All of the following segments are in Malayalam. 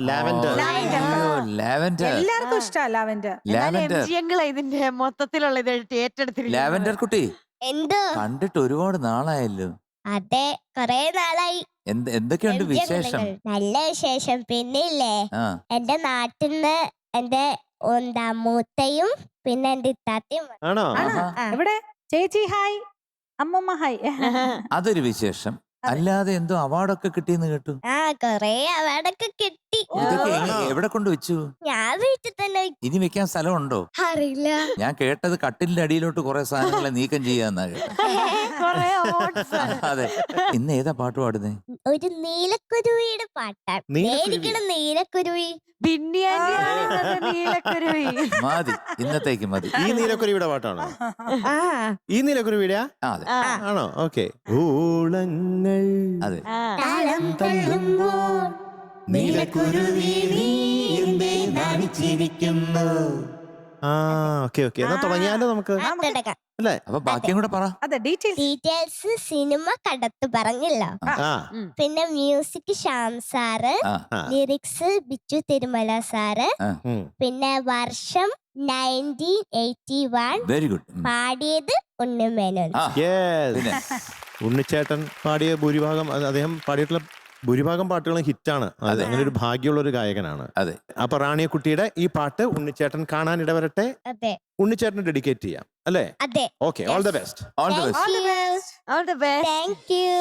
ലാവൻഡർ ലാവൻഡർ എല്ലാവർക്കും ഇഷ്ടാ ലാവൻഡർ എം ലാവൻഡർ ജി ഇതിന്റെ മൊത്തത്തിലുള്ള ഇത് ഏറ്റെടുത്തിരിക്കുന്നത്. ലാവൻഡർ കുട്ടി. എന്തോ? കണ്ടിട്ട് ഒരുപാട് നാളായല്ലോ. അതെ കൊറേ നാളായി. എന്ത് എന്തൊക്കെയുണ്ട് വിശേഷം. നല്ല വിശേഷം. പിന്നെ ഇല്ലേ ആ. എന്റെ നാട്ടിൽ നിന്ന് എന്റെ എന്താ മൂത്തയും പിന്നെ എന്റെ ഇത്താത്തയും വന്നു. ആണോ? ആണോ? ആ. എവിടെ? ചേച്ചി ഹായ്. അമ്മമ്മ ഹായ്. അതൊരു വിശേഷം. അല്ലാതെ എന്തോ അവാർഡൊക്കെ കിട്ടിയെന്ന് കേട്ടു. ആ കൊറേ അവാർഡൊക്കെ കിട്ടി. ഇതൊക്കെ എവിടെ കൊണ്ട് വെച്ചു? ഞാൻ വീട്ടിൽ തന്നെ. ഇനി വെക്കാൻ സ്ഥലമുണ്ടോ? അറിയില്ല. ഞാൻ കേട്ടത് കട്ടിലിന്റെ അടിയിലോട്ട് കുറെ സാധനങ്ങളെ നീക്കം ചെയ്യാന്നാ കേട്ടത്. അതെ. ഇന്ന് ഏതാ പാട്ട് പാടുന്നേ? ഒരു നീലക്കുരുവിയുടെ പാട്ടാണ് നീലക്കുരുവി? നീലക്കുരുവി. മതി. ഇന്നത്തേക്ക് മതി. ഈ നീലക്കുരുവിയുടെ പാട്ടാണോ? ആ. ഈ നീലക്കുരുവിയുടെ ആ, അതെ. ആ, ആണോ? ഓക്കെ. അതെ. ആ. താളം തള്ളുമ്പോൾ നീലക്കുരുവി നീ എന്തേ നാണിച്ചിരിക്കുന്നു ആ ഓക്കെ ഓക്കെ. എന്നാ തുടങ്ങിയാലോ നമുക്ക്? അല്ലേ? അപ്പൊ ബാക്കിയും കൂടെ പറ. അതെ ഡീറ്റെയിൽസ് ഡീറ്റെയിൽസ് സിനിമ കടത്ത് പറഞ്ഞില്ല. ആ. പിന്നെ music Shyam sir lyrics Bichu Thirumala sir പിന്നെ വർഷം nineteen eighty one very good പാടിയത് ഉണ്ണിമേനോൻ. പിന്നെ? ഉണ്ണിച്ചേട്ടൻ പാടിയ ഭൂരിഭാഗം അത് അദ്ദേഹം പാടിയിട്ടുള്ള ഭൂരിഭാഗം പാട്ടുകളും ഹിറ്റാണ്. അതെ. അങ്ങനെ ഒരു ഭാഗ്യമുള്ള ഒരു ഗായകനാണ്. അതെ. അപ്പൊ റാണിയക്കുട്ടിയുടെ ഈ പാട്ട് ഉണ്ണിച്ചേട്ടൻ കാണാൻ ഇടവരട്ടെ? അതെ. ഉണ്ണിച്ചേട്ടന് ഡെഡിക്കേറ്റ് ചെയ്യാം അല്ലേ? അതെ. Okay all the best all the best All the best. Thank you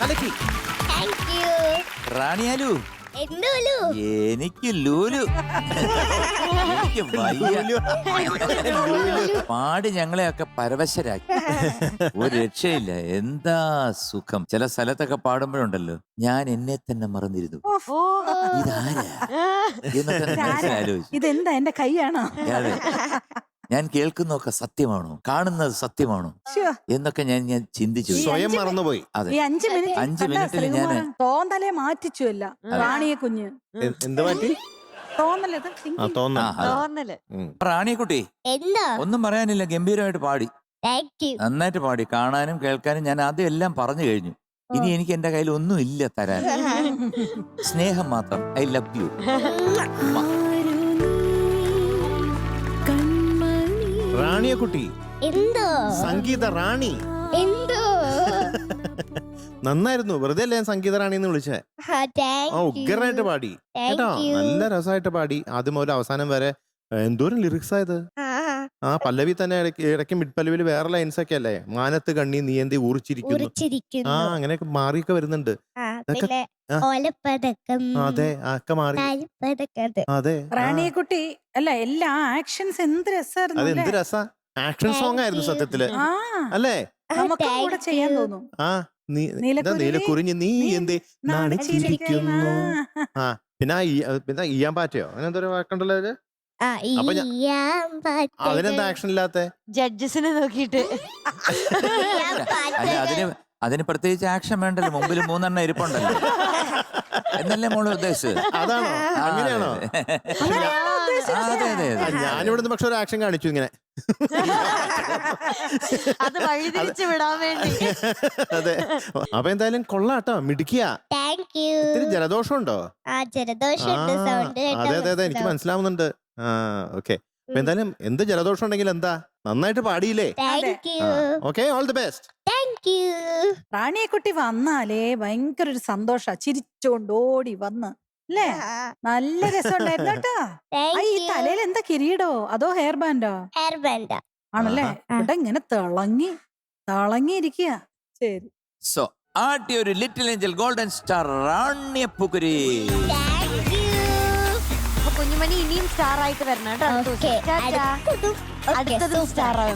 കലക്കി. താങ്ക് യു റാണിയാലു എന്തോലു എനിക്ക് ലൂലു. എനിക്ക് വയ്യ. പാടി ഞങ്ങളെയൊക്കെ പരവശരാക്കി. ഒരു രക്ഷയില്ല. എന്താ സുഖം? ചില സ്ഥലത്തൊക്കെ പാടുമ്പോഴുണ്ടല്ലോ. ഞാൻ എന്നെ തന്നെ മറന്നിരുന്നു. ഓ. ഇതാരാ? എന്നൊക്കെ മനസ്സിലാലോചിച്ചു. ഇതെന്താ? എന്റെ കൈയാണോ? അതെ. ഞാൻ കേൾക്കുന്നതൊക്കെ സത്യമാണോ? കാണുന്നത് സത്യമാണോ? എന്നൊക്കെ ഞാൻ ഞാൻ ചിന്തിച്ചു. സ്വയം മറന്നുപോയി. അതെ. ഈ അഞ്ച് മിനിറ്റ് അഞ്ച് മിനിറ്റിൽ ഞാൻ ഞാൻ തോന്നലെ മാറ്റിച്ചു അല്ല അതെ. റാണിയെ കുഞ്ഞ്. എന്ത് മാറ്റി? തോന്നലത് ആ തോന്നാ. തോന്നൽ. റാണിക്കുട്ടി എന്താ? ഒന്നും പറയാനില്ല ഗംഭീരമായിട്ട് പാടി. താങ്ക് യു നന്നായിട്ട് പാടി. കാണാനും കേൾക്കാനും ഞാൻ ആദ്യം എല്ലാം പറഞ്ഞു കഴിഞ്ഞു. ഇനി എനിക്ക് എന്റെ കയ്യിൽ ഒന്നും ഇല്ല തരാൻ. സ്നേഹം മാത്രം. I love you. റാണിയെ കുട്ടി എന്തോ? സംഗീത റാണി. എന്തോ? നന്നായിരുന്നു. വെറുതെ അല്ലേ ഞാൻ സംഗീത റാണി എന്ന് വിളിച്ചേ? ആ, ഉഗ്രനായിട്ട് പാടി. കേട്ടോ? നല്ല രസമായിട്ട് പാടി. ആദ്യം മുതൽ അവസാനം വരെ. എന്തോരം ലിറിക്സ് ആയത് ആ, പല്ലവി തന്നെ ഇടയ്ക്ക് മിഡ് പല്ലവിയിൽ വേറെ ലൈൻസ് ഒക്കെ അല്ലേ? മാനത്ത് കണ്ണി നീ എന്തി ഊറിച്ചിരിക്കുന്നു. ആ അങ്ങനെയൊക്കെ മാറിയൊക്കെ വരുന്നുണ്ട്. ഇതൊക്കെ- ആ. ഓലപ്പതക്കം അതെ മാറി. അതെ ആ, റാണിയെ കുട്ടി അല്ല എല്ലാ ആക്ഷൻസ് എന്ത് രസമായിരുന്നു അതെന്ത് അല്ലേ? രസ? ആക്ഷൻ സോങ് ആയിരുന്നു സത്യത്തിൽ. ആ. അല്ലേ? നമുക്ക് കൂടെ ചെയ്യാൻ തോന്നും. ആ നീ നീലക്കുരുവി, നീലക്കുറിഞ്ഞ് നീ നീ എന്തേ നാണിച്ചിരിക്കുന്നു? ആ പിന്നെ ആ ഈ- പിന്നെ ഈയാൻ പാറ്റയോ? അങ്ങനെ എന്തോ വാക്കുണ്ടല്ലോ അതിൽ ആ, അപ്പൊ പാറ്റകൾ, അതിനെന്താ ആക്ഷൻ ഇല്ലാത്ത ജഡ്ജസിനെ നോക്കിയിട്ട്. അല്ല പാറ്റകൾ. അതിന് പ്രത്യേകിച്ച് ആക്ഷൻ വേണ്ടല്ലോ. മുമ്പിൽ മൂന്നെണ്ണം ഇരിപ്പുണ്ടല്ലോ. എന്നല്ലേ മോൾ ഉദ്ദേശിച്ചത്? അതാണോ? അങ്ങനെയാണോ. ആ, അതെ അതെ ആ, അതെ ഞാനിവിടുന്ന് പക്ഷെ ഒരു ആക്ഷൻ കാണിച്ചു ഇങ്ങനെ. അത് വഴിതിരിച്ചു വിടാൻ വേണ്ടി. അതെ. അപ്പൊ എന്തായാലും കൊള്ളാട്ടോ. മിടുക്കിയ. Thank you. ഇത്തിരി ജലദോഷം ഉണ്ടോ ആ ജലദോഷമുണ്ട്. ആ, സൗണ്ട് അതെ അതെ അതെ. എനിക്ക് മനസ്സിലാവുന്നുണ്ട്. ആ ഓക്കെ. അപ്പൊ എന്തായാലും എന്ത് ജലദോഷം ഉണ്ടെങ്കിൽ എന്താ? നന്നായിട്ട് പാടിയില്ലേ? Thank you okay all the best thank you റാണിയെ കുട്ടി വന്നാലേ ഭയങ്കര ഒരു സന്തോഷ ചിരിച്ചോണ്ട് ഓടി വന്ന് അല്ലേ നല്ല രസമുണ്ടായിരുന്നു കേട്ടോ. ആ, ഈ തലയിൽ എന്താ കിരീടോ? അതോ ഹെയർ ബാൻഡോ ഹെയർ ബാൻഡ് ആണല്ലേ? ആ. ഇവിടെ ഇങ്ങനെ തിളങ്ങി തിളങ്ങിയിരിക്കുക ശരി. സോ ആദ്യ ഒരു ലിറ്റിൽ ഏഞ്ചൽ ഗോൾഡൻ സ്റ്റാർ റാണ്യപ്പുകുരി കുഞ്ഞുമണി ഇനിയും സ്റ്റാർ ആയിട്ട് വരണം കേട്ടോ. അടുത്ത ദിവസം. അടുത്തതും സ്റ്റാർ ആവും